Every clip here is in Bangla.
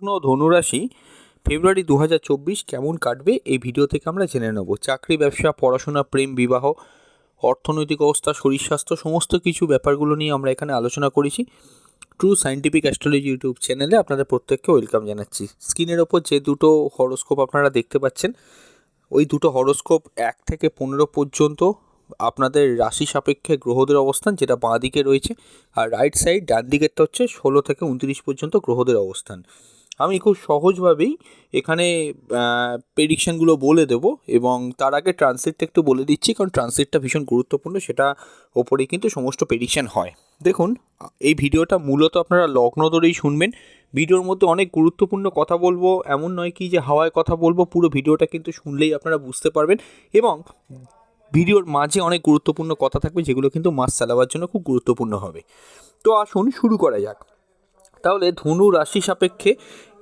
লগ্ন ধনুরাশি, ফেব্রুয়ারি দু হাজার চব্বিশ কেমন কাটবে এই ভিডিও থেকে আমরা জেনে নেব। চাকরি, ব্যবসা, পড়াশোনা, প্রেম, বিবাহ, অর্থনৈতিক অবস্থা, শরীর স্বাস্থ্য, সমস্ত কিছু ব্যাপারগুলো নিয়ে আমরা এখানে আলোচনা করেছি। ট্রু সায়েন্টিফিক অ্যাস্ট্রোলজি ইউটিউব চ্যানেলে আপনাদের প্রত্যেককে ওয়েলকাম জানাচ্ছি। স্ক্রিনের ওপর যে দুটো হরোস্কোপ আপনারা দেখতে পাচ্ছেন, ওই দুটো হরোস্কোপ এক থেকে পনেরো পর্যন্ত আপনাদের রাশি সাপেক্ষে গ্রহদের অবস্থান যেটা বাঁ দিকে রয়েছে, আর রাইট সাইড ডান দিকেরটা হচ্ছে ষোলো থেকে উনত্রিশ পর্যন্ত গ্রহদের অবস্থান। আমি খুব সহজভাবেই এখানে প্রেডিকশানগুলো বলে দেব এবং তার আগে ট্রান্সলেটটা একটু বলে দিচ্ছি, কারণ ট্রান্সলেটটা ভীষণ গুরুত্বপূর্ণ, সেটা ওপরেই কিন্তু সমস্ত প্রেডিকশান হয়। দেখুন, এই ভিডিওটা মূলত আপনারা লগ্ন ধরেই শুনবেন। ভিডিওর মধ্যে অনেক গুরুত্বপূর্ণ কথা বলব, এমন নয় কি যে হাওয়ায় কথা বলব, পুরো ভিডিওটা কিন্তু শুনলেই আপনারা বুঝতে পারবেন এবং ভিডিওর মাঝে অনেক গুরুত্বপূর্ণ কথা থাকবে, যেগুলো কিন্তু মাছ চালাবার জন্য খুব গুরুত্বপূর্ণ হবে। তো আসুন শুরু করা যাক। তাহলে ধনু রাশি সাপেক্ষে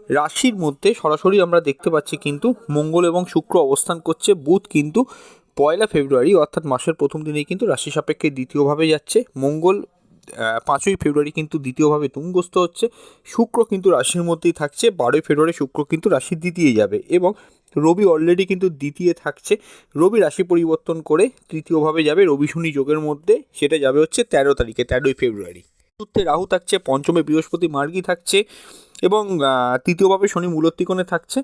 রাশির মধ্যে সরাসরি আমরা দেখতে পাচ্ছি কিন্তু মঙ্গল এবং শুক্র অবস্থান করছে, বুধ কিন্তু পয়লা ফেব্রুয়ারি, অর্থাৎ মাসের প্রথম দিনেই কিন্তু রাশি সাপেক্ষে দ্বিতীয়ভাবে যাচ্ছে। মঙ্গল পাঁচই ফেব্রুয়ারি কিন্তু দ্বিতীয়ভাবে তুঙ্গস্থ হচ্ছে। শুক্র কিন্তু রাশির মধ্যেই থাকছে, বারোই ফেব্রুয়ারি শুক্র কিন্তু রাশির দ্বিতীয় যাবে এবং রবি অলরেডি কিন্তু দ্বিতীয় থাকছে। রবি রাশি পরিবর্তন করে তৃতীয়ভাবে যাবে, রবি শনি যোগের মধ্যে, সেটা যাবে হচ্ছে তেরো তারিখে, তেরোই ফেব্রুয়ারি। চতুর্থে রাহু থাকছে, পঞ্চমে বৃহস্পতি মার্গী থাকছে। এবং তৃতীয়ভাবে শনি মূলত্রিকোণে থাকছে।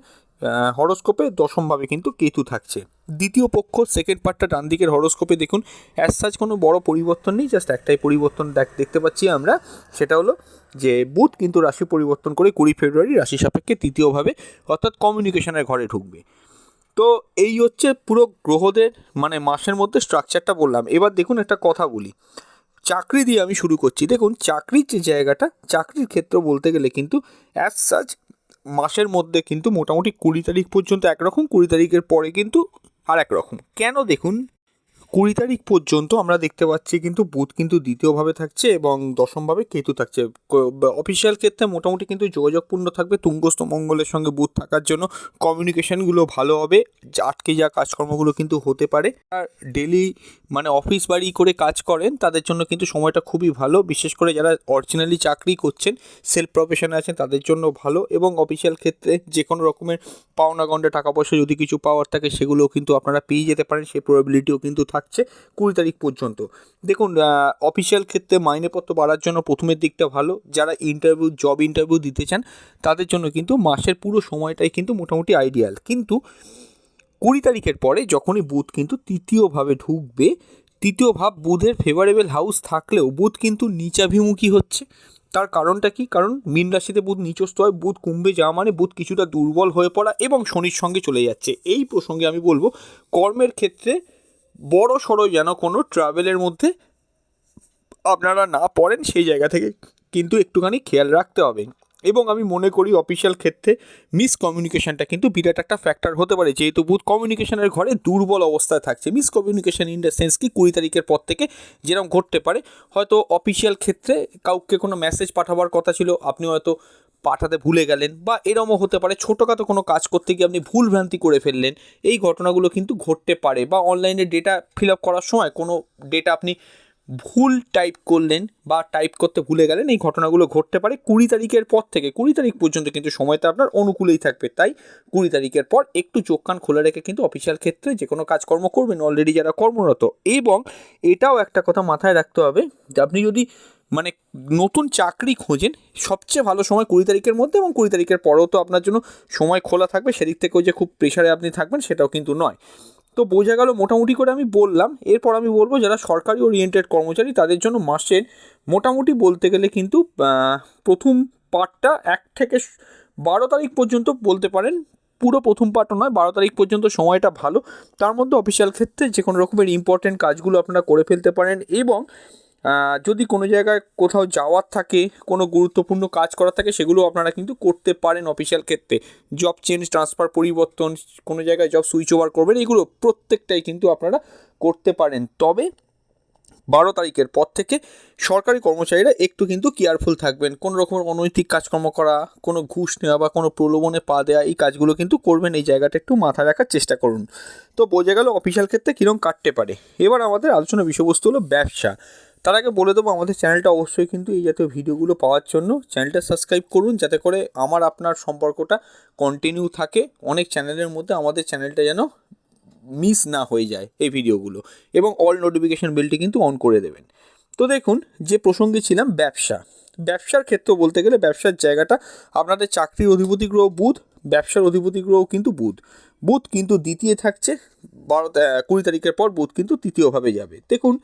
হরস্কোপে দশমভাবে কিন্তু কেতু থাকছে। দ্বিতীয় পক্ষ সেকেন্ড পার্টটা ডান দিকের হরস্কোপে দেখুন অ্যাজ সাজ কোনো বড় পরিবর্তন নেই জাস্ট একটাই পরিবর্তন দেখ- দেখতে পাচ্ছি আমরা। সেটা হলো যে, বুধ কিন্তু রাশি পরিবর্তন করে কুড়ি ফেব্রুয়ারি রাশি সাপেক্ষে তৃতীয়ভাবে, অর্থাৎ কমিউনিকেশনের ঘরে ঢুকবে। তো এই হচ্ছে পুরো গ্রহদের মানে মাসের মধ্যে স্ট্রাকচারটা বললাম। এবার দেখুন একটা কথা বলি। চাকরি দিয়ে আমি শুরু করছি। দেখুন, চাকরির যে জায়গাটা, চাকরির ক্ষেত্র বলতে গেলে কিন্তু অ্যাজ সাচ মাসের মধ্যে কিন্তু মোটামুটি কুড়ি তারিখ পর্যন্ত একরকম, কুড়ি তারিখের পরে কিন্তু আর একরকম কেন দেখুন কুড়ি তারিখ পর্যন্ত আমরা দেখতে পাচ্ছি কিন্তু বুধ কিন্তু দ্বিতীয়ভাবে থাকছে এবং দশমভাবে কেতু থাকছে। অফিসিয়াল ক্ষেত্রে মোটামুটি কিন্তু যোগাযোগপূর্ণ থাকবে তুঙ্গস্থ মঙ্গলের সঙ্গে বুধ থাকার জন্য। কমিউনিকেশনগুলো ভালো হবে আটকে যা কাজকর্মগুলো কিন্তু হতে পারে। আর ডেলি মানে অফিস বাড়ি করে কাজ করেন, তাদের জন্য কিন্তু সময়টা খুবই ভালো। বিশেষ করে যারা অরিজিনালি চাকরি করছেন সেলফ প্রফেশনে আছেন, তাদের জন্য ভালো। এবং অফিসিয়াল ক্ষেত্রে যে কোনো রকমের পাওনা গন্ডে টাকা পয়সা যদি কিছু পাওয়ার থাকে, সেগুলোও কিন্তু আপনারা পেয়ে যেতে পারেন। সেই প্রবাবিলিটিও কিন্তু থাকছে কুড়ি তারিখ পর্যন্ত। দেখুন অফিসিয়াল ক্ষেত্রে মাইনেপত্র বাড়ার জন্য প্রথমের দিকটা ভালো। যারা ইন্টারভিউ জব ইন্টারভিউ দিতে চান, তাদের জন্য কিন্তু মাসের পুরো সময়টাই কিন্তু মোটামুটি আইডিয়াল কিন্তু কুড়ি তারিখের পরে যখনই বুথ কিন্তু তৃতীয়ভাবে ঢুকবে, তৃতীয় ভাব বুধের ফেভারেবল হাউস থাকলেও বুধ কিন্তু নিচাভিমুখী হচ্ছে। তার কারণটা কি? কারণ মীন রাশিতে বুধ নিচস্থ হয়, বুধ কুম্ভে যাওয়া মানে বুধ কিছুটা দুর্বল হয়ে পড়া এবং শনির সঙ্গে চলে যাচ্ছে। এই প্রসঙ্গে আমি বলব, কর্মের ক্ষেত্রে বড় সড়ো যেন কোনো ট্রাভেলের মধ্যে আপনারা না পড়েন, সেই জায়গা থেকে কিন্তু একটুখানি খেয়াল রাখতে হবে। এবং আমি মনে করি অফিসিয়াল ক্ষেত্রে মিস কমিউনিকেশনটা কিন্তু বিরাট একটা ফ্যাক্টর হতে পারে। যেহেতু বুধ কমিউনিকেশনের ঘরে দুর্বল অবস্থায় থাকছে। Miscommunication in the sense কি কুড়ি তারিখের পর থেকে যেরকম ঘটতে পারে। হয়তো অফিসিয়াল ক্ষেত্রে কাউকে কোনো মেসেজ পাঠাবার কথা ছিল, আপনি হয়তো পাঠাতে ভুলে গেলেন বা এরমও হতে পারে ছোটোখাটো কোনো কাজ করতে গিয়ে আপনি ভুল ভ্রান্তি করে ফেললেন, এই ঘটনাগুলো কিন্তু ঘটতে পারে বা অনলাইনে ডেটা ফিল আপ করার সময় কোনো ডেটা আপনি ভুল টাইপ করলেন বা টাইপ করতে ভুলে গেলেন, এই ঘটনাগুলো ঘটতে পারে কুড়ি তারিখের পর থেকে। কুড়ি তারিখ পর্যন্ত কিন্তু সময়টা আপনার অনুকূলেই থাকবে। তাই কুড়ি তারিখের পর একটু চোখ কান খোলা রেখে কিন্তু অফিসিয়াল ক্ষেত্রে যে কোনো কাজকর্ম করবেন অলরেডি যারা কর্মরত। এবং এটাও একটা কথা মাথায় রাখতে হবে যে আপনি যদি মানে নতুন চাকরি খোঁজেন সবচেয়ে ভালো সময় কুড়ি তারিখের মধ্যে এবং কুড়ি তারিখের পরেও তো আপনার জন্য সময় খোলা থাকবে, সেদিক থেকেও যে খুব প্রেশারে আপনি থাকবেন সেটাও কিন্তু নয়। তো বোঝা গেল মোটামুটি করে আমি বললাম, এরপর আমি বলব যারা সরকারি ওরিয়েন্টেড কর্মচারী তাদের জন্য মাসের মোটামুটি বলতে গেলে কিন্তু প্রথম পার্টটা এক থেকে বারো তারিখ পর্যন্ত বলতে পারেন, পুরো প্রথম পার্টও নয়, বারো তারিখ পর্যন্ত সময়টা ভালো। তার মধ্যে অফিসিয়াল ক্ষেত্রে যে কোনো রকমের ইম্পর্টেন্ট কাজগুলো আপনারা করে ফেলতে পারেন এবং যদি কোনো জায়গায় কোথাও যাওয়ার থাকে, কোনো গুরুত্বপূর্ণ কাজ করার থাকে, সেগুলো আপনারা কিন্তু করতে পারেন অফিসিয়াল ক্ষেত্রে। জব চেঞ্জ ট্রান্সফার পরিবর্তন, কোনো জায়গায় জব সুইচ ওভার করবেন, এগুলো প্রত্যেকটাই কিন্তু আপনারা করতে পারেন। তবে বারো তারিখের পর থেকে সরকারি কর্মচারীরা একটু কিন্তু কেয়ারফুল থাকবেন। কোনো রকমের অনৈতিক কাজকর্ম করা, কোনো ঘুষ নেওয়া বা কোনো প্রলোভনে পা দেওয়া এই কাজগুলো কিন্তু করবেন, এই জায়গাটা একটু মাথায় রাখার চেষ্টা করুন। তো বোঝা গেল অফিসিয়াল ক্ষেত্রে কীরকম কাটতে পারে। এবার আমাদের আলোচনা বিষয়বস্তু হলো ব্যবসা। তার আগে বলে দেবো, আমাদের চ্যানেলটা অবশ্যই কিন্তু এই জাতীয় ভিডিওগুলো পাওয়ার জন্য চ্যানেলটা সাবস্ক্রাইব করুন যাতে করে আমার, আপনার সম্পর্কটা কন্টিনিউ থাকে। অনেক চ্যানেলের মধ্যে আমাদের চ্যানেলটা যেন মিস না হয়ে যায় এই ভিডিওগুলো এবং অল নোটিফিকেশন বেলটি কিন্তু অন করে দেবেন। তো দেখুন, যে প্রসঙ্গে ছিলাম, ব্যবসা। ব্যবসার ক্ষেত্র বলতে গেলে ব্যবসার জায়গাটা আপনাদের চাকরির অধিপতি গ্রহ বুধ, ব্যবসার অধিপতি গ্রহ কিন্তু বুধ। বুধ কিন্তু দ্বিতীয় থাকছে, বারো কুড়ি তারিখের পর বুধ কিন্তু তৃতীয়ভাবে যাবে। দেখুন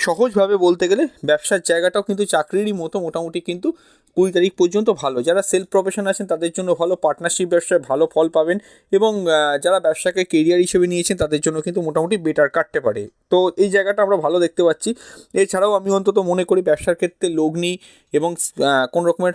সহজভাবে বলতে গেলে ব্যবসার জায়গাটাও কিন্তু চাকরিরই মতো মোটামুটি কিন্তু কুড়ি তারিখ পর্যন্ত ভালো। যারা সেলফ প্রফেশন আছেন, তাদের জন্য ভালো পার্টনারশিপ ব্যবসায় ভালো ফল পাবেন এবং যারা ব্যবসাকে কেরিয়ার হিসেবে নিয়েছেন, তাদের জন্য কিন্তু মোটামুটি বেটার কাটতে পারে। তো এই জায়গাটা আমরা ভালো দেখতে পাচ্ছি। এছাড়াও আমি অন্তত মনে করি ব্যবসার ক্ষেত্রে লগ্নি এবং কোনো রকমের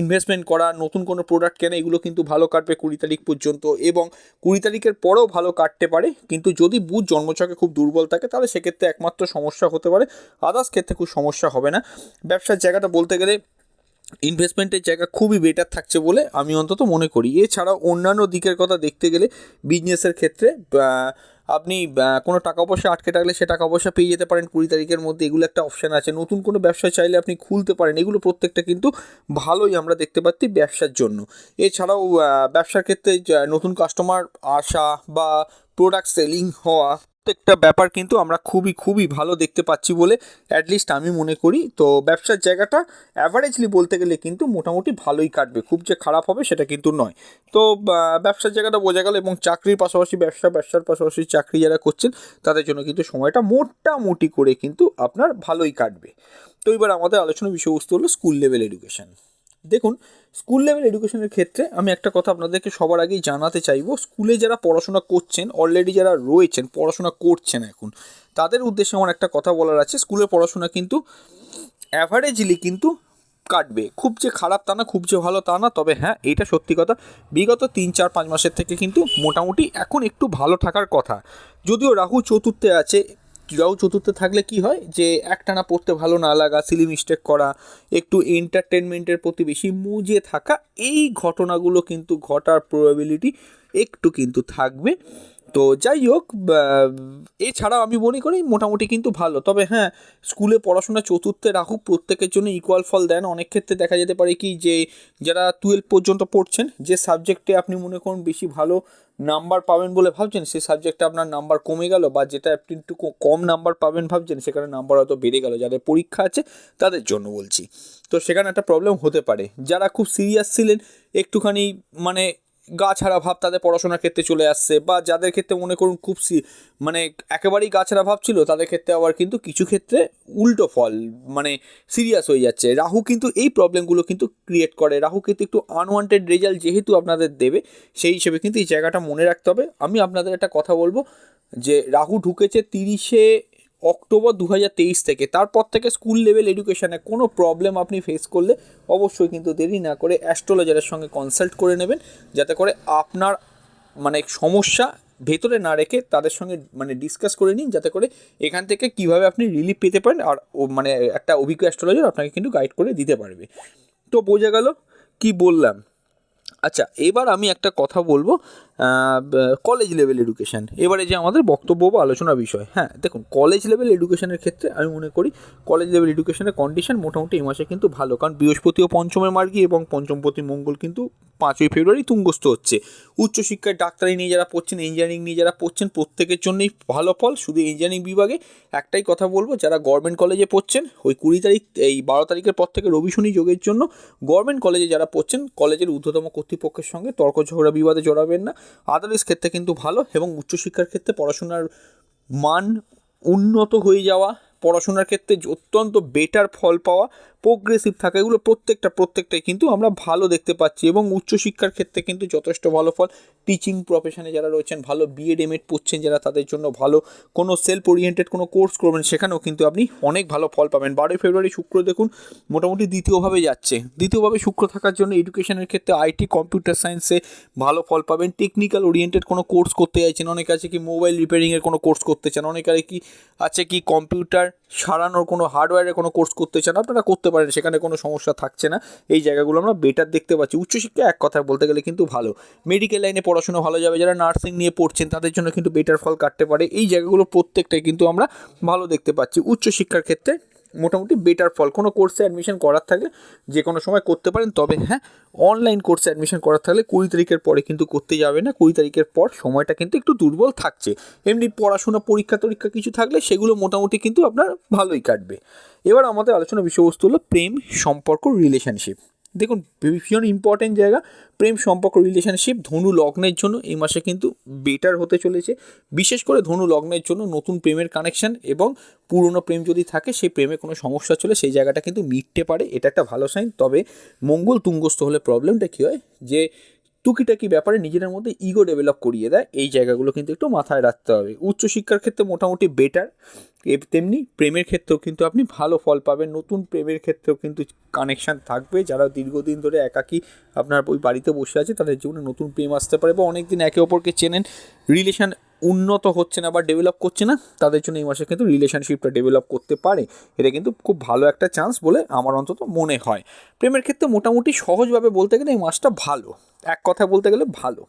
ইনভেস্টমেন্ট করা, নতুন কোনো প্রোডাক্ট কেনা, এগুলো কিন্তু ভালো কাটবে কুড়ি তারিখ পর্যন্ত এবং কুড়ি তারিখের পরেও ভালো কাটতে পারে। কিন্তু যদি বুধ জন্মছকে খুব দুর্বল থাকে, তাহলে সেক্ষেত্রে একমাত্র সমস্যা হতে পারে। আদার্স ক্ষেত্রে খুব সমস্যা হবে না। ব্যবসার জায়গাটা বলতে গেলে ইনভেস্টমেন্টের জায়গা খুবই বেটার থাকছে বলে আমি অন্তত মনে করি। এছাড়াও অন্যান্য দিকের কথা দেখতে গেলে বিজনেসের ক্ষেত্রে আপনি কোনো টাকা পয়সা আটকে থাকলে সে টাকা পয়সা পেয়ে যেতে পারেন কুড়ি তারিখের মধ্যে, এগুলো একটা অপশান আছে। নতুন কোনো ব্যবসা চাইলে আপনি খুলতে পারেন, এগুলো প্রত্যেকটা কিন্তু ভালোই আমরা দেখতে পাচ্ছি ব্যবসার জন্য। এছাড়াও ব্যবসার ক্ষেত্রে নতুন কাস্টমার আসা বা প্রোডাক্ট সেলিং হওয়া প্রত্যেকটা ব্যাপার কিন্তু আমরা খুবই খুবই ভালো দেখতে পাচ্ছি বলে অ্যাটলিস্ট আমি মনে করি। তো ব্যবসার জায়গাটা অ্যাভারেজলি বলতে গেলে কিন্তু মোটামুটি ভালোই কাটবে। খুব যে খারাপ হবে সেটা কিন্তু নয়। তো ব্যবসার জায়গাটা বোঝা গেল এবং চাকরির পাশাপাশি ব্যবসা, ব্যবসার পাশাপাশি চাকরি যারা করছেন, তাদের জন্য কিন্তু সময়টা মোটামুটি করে কিন্তু আপনার ভালোই কাটবে। তো এবার আমাদের আলোচনার বিষয়বস্তু হলো স্কুল লেভেল এডুকেশন দেখুন স্কুল লেভেল এডুকেশনের ক্ষেত্রে আমি একটা কথা আপনাদেরকে সবার আগেই জানাতে চাইব স্কুলে যারা পড়াশোনা করছেন অলরেডি যারা রয়েছেন, পড়াশোনা করছেন এখন, তাদের উদ্দেশ্যে আমার একটা কথা বলার আছে স্কুলে পড়াশোনা কিন্তু অ্যাভারেজলি কিন্তু কাটবে। খুব যে খারাপ তা না, খুব যে ভালো তা না, তবে হ্যাঁ এটা সত্যি কথা। বিগত তিন, চার, পাঁচ মাসের থেকে কিন্তু মোটামুটি এখন একটু ভালো থাকার কথা। যদিও রাহু চতুর্থে আছে রাহু চতুর্থে থাকলে কি হয়? যে একটানা পড়তে ভালো না লাগা সিলি মিস্টেক করা, একটু এন্টারটেনমেন্টের প্রতি বেশি মুজে থাকা, এই ঘটনাগুলো কিন্তু ঘটার প্রবাবিলিটি একটু কিন্তু থাকবে। তো যাই হোক এছাড়াও আমি মনে করি মোটামুটি কিন্তু ভালো। তবে হ্যাঁ স্কুলে পড়াশোনা চতুর্থে রাখুক, প্রত্যেকের জন্য ইকুয়াল ফল দেন। অনেক ক্ষেত্রে দেখা যেতে পারে কি যে, যারা টুয়েলভ পর্যন্ত পড়ছেন, যে সাবজেক্টে আপনি মনে করুন বেশি ভালো নাম্বার পাবেন বলে ভাবছেন সেই সাবজেক্টে আপনার নাম্বার কমে গেল বা যেটা আপনি একটু কম নাম্বার পাবেন ভাবছেন, সেখানে নাম্বার হয়তো বেড়ে গেল। যাদের পরীক্ষা আছে, তাদের জন্য বলছি। তো সেখানে একটা প্রবলেম হতে পারে। যারা খুব সিরিয়াস ছিলেন, একটুখানি মানে গা ছাড়া ভাব তাদের পড়াশোনার ক্ষেত্রে চলে আসছে বা যাদের ক্ষেত্রে মনে করুন খুব সি- মানে একেবারেই গা ছাড়া ভাব ছিল, তাদের ক্ষেত্রে আবার কিন্তু কিছু ক্ষেত্রে উল্টো ফল মানে সিরিয়াস হয়ে যাচ্ছে। রাহু কিন্তু এই প্রবলেমগুলো কিন্তু ক্রিয়েট করে। রাহু কিন্তু একটু আনওয়ান্টেড রেজাল্ট যেহেতু আপনাদের দেবে, সেই হিসেবে কিন্তু এই জায়গাটা মনে রাখতে হবে। আমি আপনাদের একটা কথা বলব, যে রাহু ঢুকেছে তিরিশে অক্টোবর দু হাজার তেইশ থেকে। তারপর থেকে স্কুল লেভেল এডুকেশনে কোনো প্রবলেম আপনি ফেস করলে অবশ্যই কিন্তু দেরি না করে অ্যাস্ট্রোলজারের সঙ্গে কনসাল্ট করে নেবেন। যাতে করে আপনার মানে সমস্যা ভেতরে না রেখে তাদের সঙ্গে মানে ডিসকাস করে নিন। যাতে করে এখান থেকে কীভাবে আপনি রিলিফ পেতে পারেন আর মানে একটা অভিজ্ঞ অ্যাস্ট্রোলজার আপনাকে কিন্তু গাইড করে দিতে পারবে। তো বোঝা গেল কি বললাম। আচ্ছা এবার আমি একটা কথা বলব। কলেজ লেভেল এডুকেশন এবারে যে আমাদের বক্তব্য বা আলোচনা বিষয় হ্যাঁ দেখুন কলেজ লেভেল এডুকেশনের ক্ষেত্রে আমি মনে করি কলেজ লেভেল এডুকেশনের কন্ডিশন মোটামুটি এই মাসে কিন্তু ভালো। কারণ বৃহস্পতি ও পঞ্চমের মার্গী এবং পঞ্চমপতি মঙ্গল কিন্তু পাঁচই ফেব্রুয়ারি তুঙ্গস্থ হচ্ছে। উচ্চশিক্ষায় ডাক্তারি নিয়ে যারা পড়ছেন ইঞ্জিনিয়ারিং নিয়ে যারা পড়ছেন, প্রত্যেকের জন্যই ভালো ফল। শুধু ইঞ্জিনিয়ারিং বিভাগে একটাই কথা বলব, যারা গভর্নমেন্ট কলেজে পড়ছেন, ওই কুড়ি তারিখ, এই বারো তারিখের পর থেকে রবি শনি যোগের জন্য গভর্নমেন্ট কলেজে যারা পড়ছেন কলেজের ঊর্ধ্বতম কর্তৃপক্ষের সঙ্গে তর্ক ঝগড়া বিবাদে জড়াবেন না। আদার্স ক্ষেত্রে কিন্তু ভালো এবং উচ্চশিক্ষার ক্ষেত্রে পড়াশোনার মান উন্নত হয়ে যাওয়া, পড়াশোনার ক্ষেত্রে অত্যন্ত বেটার ফল পাওয়া প্রোগ্রেসিভ থাকে, এগুলো প্রত্যেকটা, প্রত্যেকটাই কিন্তু আমরা ভালো দেখতে পাচ্ছি এবং উচ্চশিক্ষার ক্ষেত্রে কিন্তু যথেষ্ট ভালো ফল। টিচিং প্রফেশনে যারা রয়েছেন, ভালো বিএড এমএড পড়ছেন যারা, তাদের জন্য ভালো। কোনো সেলফ ওরিয়েন্টেড কোনো কোর্স করবেন, সেখানেও কিন্তু আপনি অনেক ভালো ফল পাবেন। বারোই ফেব্রুয়ারি শুক্র দেখুন, মোটামুটি দ্বিতীয়ভাবে যাচ্ছে। দ্বিতীয়ভাবে শুক্র থাকার জন্য এডুকেশনের ক্ষেত্রে আইটি কম্পিউটার সায়েন্সে ভালো ফল পাবেন। টেকনিক্যাল ওরিয়েন্টেড কোনো কোর্স করতে চাইছেন, অনেকে আছে কি মোবাইল রিপেয়ারিংয়ের কোনো কোর্স করতে চান, অনেকে কি, আছে কি কম্পিউটার সারানোর কোনো হার্ডওয়্যারের কোনো কোর্স করতে চান, আপনারা করতে পারেন, সেখানে কোনো সমস্যা থাকছে না। এই জায়গাগুলো আমরা বেটার দেখতে পাচ্ছি। উচ্চশিক্ষা এক কথায় বলতে গেলে কিন্তু ভালো। মেডিকেল লাইনে পড়াশোনা ভালো যাবে, যারা নার্সিং নিয়ে পড়ছেন তাদের জন্য কিন্তু বেটার ফল কাটতে পারে। এই জায়গাগুলো প্রত্যেকটাই কিন্তু আমরা ভালো দেখতে পাচ্ছি। উচ্চশিক্ষার ক্ষেত্রে মোটামুটি বেটার ফল। কোনো কোর্সে অ্যাডমিশন করার থাকলে যে কোনো সময় করতে পারেন, তবে হ্যাঁ অনলাইন কোর্সে অ্যাডমিশন করার থাকলে কুড়ি তারিখের পরে কিন্তু করতে যাবে না। কুড়ি তারিখের পর সময়টা কিন্তু একটু দুর্বল থাকছে। এমনি পড়াশোনা, পরীক্ষা টরীক্ষা কিছু থাকলে সেগুলো মোটামুটি কিন্তু আপনার ভালোই কাটবে। এবার আমাদের আলোচনা বিষয়বস্তু হলো প্রেম সম্পর্ক রিলেশনশিপ দেখুন, ভীষণ ইম্পর্টেন্ট জায়গা। প্রেম সম্পর্ক রিলেশনশিপ ধনু লগ্নের জন্য এই মাসে কিন্তু বেটার হতে চলেছে। বিশেষ করে ধনু লগ্নের জন্য নতুন প্রেমের কানেকশন এবং পুরনো প্রেম যদি থাকে, সেই প্রেমে কোনো সমস্যা চলে, সেই জায়গাটা কিন্তু মিটতে পারে। এটা একটা ভালো সাইন তবে মঙ্গল তুঙ্গস্থ হলে প্রবলেমটা কী হয়? যে টুকিটাকি ব্যাপারে নিজেদের মধ্যে ইগো ডেভেলপ করিয়ে দেয়। এই জায়গাগুলো কিন্তু একটু মাথায় রাখতে হবে। উচ্চশিক্ষার ক্ষেত্রে মোটামুটি বেটার তেমনি প্রেমের ক্ষেত্রেও কিন্তু আপনি ভালো ফল পাবেন। নতুন প্রেমের ক্ষেত্রেও কিন্তু কানেকশান থাকবে। যারা দীর্ঘদিন ধরে একাকি আপনার ওই বাড়িতে বসে আছে, তাদের জীবনে নতুন প্রেম আসতে পারে বা অনেক দিন একে অপরকে চেনেন। রিলেশন উন্নত হচ্ছে না বা ডেভেলপ করছে না, তাদের জন্য এই মাসে কিন্তু রিলেশনশিপটা ডেভেলপ করতে পারে। এটা কিন্তু খুব ভালো একটা চান্স বলে আমার অন্তত মনে হয়। প্রেমের ক্ষেত্রে মোটামুটি সহজভাবে বলতে গেলে এই মাসটা ভালো। এক কথা বলতে গেলে ভালো।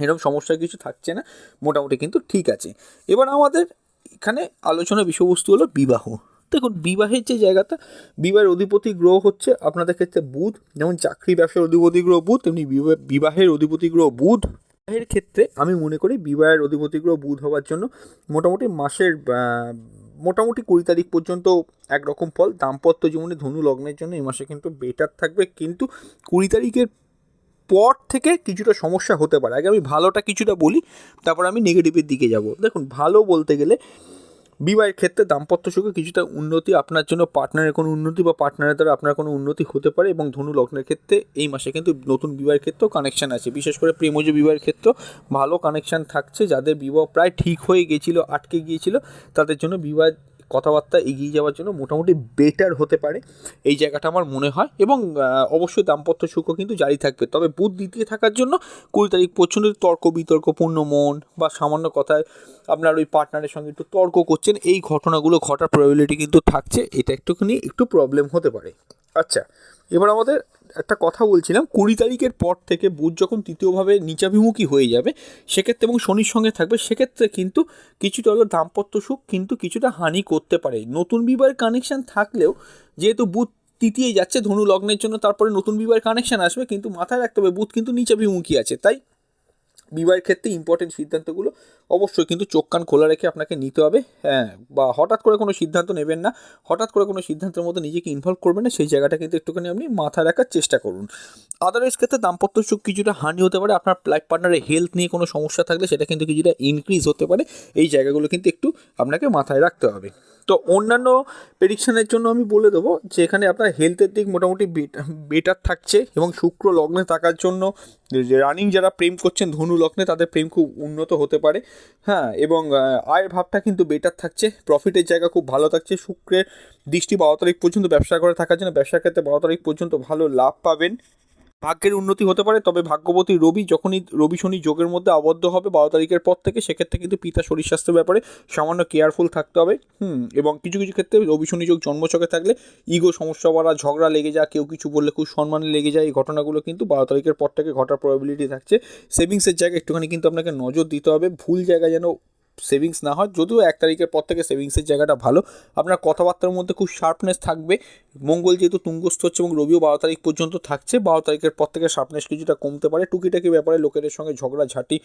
এরকম সমস্যা কিছু থাকছে না, মোটামুটি কিন্তু ঠিক আছে। এবার আমাদের এখানে আলোচনা বিষয়বস্তু হলো বিবাহ। দেখুন, বিবাহের যে জায়গাটা, বিবাহের অধিপতি গ্রহ হচ্ছে আপনাদের ক্ষেত্রে বুধ। যেমন চাকরি ব্যবসার অধিপতি গ্রহ বুধ, তেমনি বিবাহ- বিবাহের অধিপতি গ্রহ বুধ। বিবাহের ক্ষেত্রে আমি মনে করি বিবাহের অধিপতি বুধ হওয়ার জন্য মোটামুটি মাসের মোটামুটি কুড়ি তারিখ পর্যন্ত একরকম ফল। দাম্পত্য জীবনে ধনু লগ্নের জন্য এই মাসে কিন্তু বেটার থাকবে। কিন্তু কুড়ি তারিখের পর থেকে কিছুটা সমস্যা হতে পারে। আগে আমি ভালোটা কিছুটা বলি, তারপর আমি নেগেটিভের দিকে যাব। দেখুন, ভালো বলতে গেলে বিবাহের ক্ষেত্রে দাম্পত্য সুখে কিছুটা উন্নতি আপনার জন্য পার্টনারের কোনো উন্নতি বা পার্টনারের দ্বারা আপনার কোনো উন্নতি হতে পারে এবং ধনু লগ্নের ক্ষেত্রে এই মাসে কিন্তু নতুন বিবাহের ক্ষেত্রেও কানেকশান আছে। বিশেষ করে প্রেমজ বিবাহের ক্ষেত্রেও ভালো কানেকশান থাকছে। যাদের বিবাহ প্রায় ঠিক হয়ে গিয়েছিল আটকে গিয়েছিল, তাদের জন্য বিবাহ কথাবার্তা এগিয়ে যাওয়ার জন্য মোটামুটি বেটার হতে পারে। এই জায়গাটা আমার মনে হয় এবং অবশ্যই দাম্পত্য সুখ কিন্তু জারি থাকবে। তবে বুধ দ্বিতীয় থাকার জন্য কুড়ি তারিখ প্রচণ্ড তর্ক বিতর্কপূর্ণ মন বা সামান্য কথায় আপনার ওই পার্টনারের সঙ্গে একটু তর্ক করছেন, এই ঘটনাগুলো ঘটার প্রবাবিলিটি কিন্তু থাকছে। এটা একটুখানি একটু প্রবলেম হতে পারে। আচ্ছা এবার আমাদের একটা কথা বলছিলাম, কুড়ি তারিখের পর থেকে বুধ যখন তৃতীয়ভাবে নিচাভিমুখী হয়ে যাবে, সেক্ষেত্রে এবং শনির সঙ্গে থাকবে, সেক্ষেত্রে কিন্তু কিছুটা হলো দাম্পত্য সুখ কিন্তু কিছুটা হানি করতে পারে। নতুন বিবাহের কানেকশান থাকলেও যেহেতু বুধ তৃতীয় যাচ্ছে ধনু লগ্নের জন্য, তারপরে নতুন বিবাহের কানেকশান আসবে, কিন্তু মাথায় রাখতে হবে, বুধ কিন্তু নিচাভিমুখী আছে, তাই বিবাহের ক্ষেত্রে ইম্পর্টেন্ট সিদ্ধান্তগুলো অবশ্যই, কিন্তু চোখ কান খোলা রেখে আপনাকে নিতে হবে। হ্যাঁ বা হঠাৎ করে কোনো সিদ্ধান্ত নেবেন না, হঠাৎ করে কোনো সিদ্ধান্তের মধ্যে নিজেকে ইনভলভ করবেন না, সেই জায়গাটা কিন্তু একটুখানি আপনি মাথায় রাখার চেষ্টা করুন। আদারওয়াইজ ক্ষেত্রে দাম্পত্য সুখ কিছুটা হানি হতে পারে, আপনার লাইফ পার্টনারের হেলথ নিয়ে কোনো সমস্যা থাকলে সেটা কিন্তু কিছুটা ইনক্রিজ হতে পারে। এই জায়গাগুলো কিন্তু একটু আপনাকে মাথায় রাখতে হবে। তো অন্যান্য প্রেডিকশানের জন্য আমি বলে দেবো যে এখানে আপনার হেলথের দিক মোটামুটি বেটার থাকছে এবং শুক্র লগ্নে থাকার জন্য রানিং যারা প্রেম করছেন, ধনু লগ্নে তাদের প্রেম খুব উন্নত হতে পারে। হ্যাঁ এবং আয়ের ভাবটা কিন্তু বেটার থাকছে প্রফিটের জায়গা খুব ভালো থাকছে, শুক্রের দৃষ্টি বারো তারিখ পর্যন্ত ব্যবসা করে থাকার জন্য ব্যবসার ক্ষেত্রে বারো তারিখ পর্যন্ত ভালো লাভ পাবেন। ভাগ্যের উন্নতি হতে পারে, তবে ভাগ্যবতী রবি যখনই, রবি শনি যোগের মধ্যে আবদ্ধ হবে বারো তারিখের পর থেকে, সেক্ষেত্রে কিন্তু পিতা শরীর স্বাস্থ্যের ব্যাপারে সামান্য কেয়ারফুল থাকতে হবে। হুম, এবং কিছু কিছু ক্ষেত্রে রবি শনি যোগ জন্মছকে থাকলে ইগো সমস্যা বাড়া, ঝগড়া লেগে যায়, কেউ কিছু বললে খুব সম্মানে লেগে যায়, এই ঘটনাগুলো কিন্তু বারো তারিখের পর থেকে ঘটার প্রবাবিলিটি থাকছে। সেভিংসের জায়গায় একটুখানি কিন্তু আপনাকে নজর দিতে হবে, ভুল জায়গায় যেন সেভিংস না হয়, যদিও এক তারিখের পর থেকে সেভিংসের জায়গাটা ভালো। আপনার কথাবার্তার মধ্যে খুব শার্পনেস থাকবে। মঙ্গল যেহেতু তুঙ্গস্থ হচ্ছে এবং রবিও বারো তারিখ পর্যন্ত থাকছে, বারো তারিখের পর থেকে শার্পনেস কিছুটা কমতে পারে। টুকিটাকি ব্যাপারে লোকেদের সঙ্গে ঝগড়া, ঝাঁটি,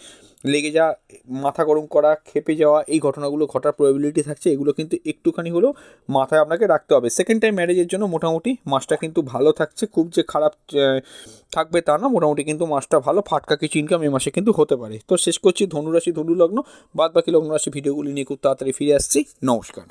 লেগে যাওয়া, মাথা গরম করা, খেপে যাওয়া, এই ঘটনাগুলো ঘটার প্রবাবিলিটি থাকছে। এগুলো কিন্তু একটুখানি হলেও মাথায় আপনাকে রাখতে হবে। সেকেন্ড টাইম ম্যারেজের জন্য মোটামুটি মাসটা কিন্তু ভালো থাকছে। খুব যে খারাপ থাকবে তা না, মোটামুটি কিন্তু মাসটা ভালো। ফাটকা কিছু ইনকাম এই মাসে কিন্তু হতে পারে। তো শেষ করছি ধনুরাশি ধনু লগ্ন বাদ বাকি রাশি ভিডিওগুলি নিয়ে খুব তাড়াতাড়ি ফিরে আসছি। নমস্কার।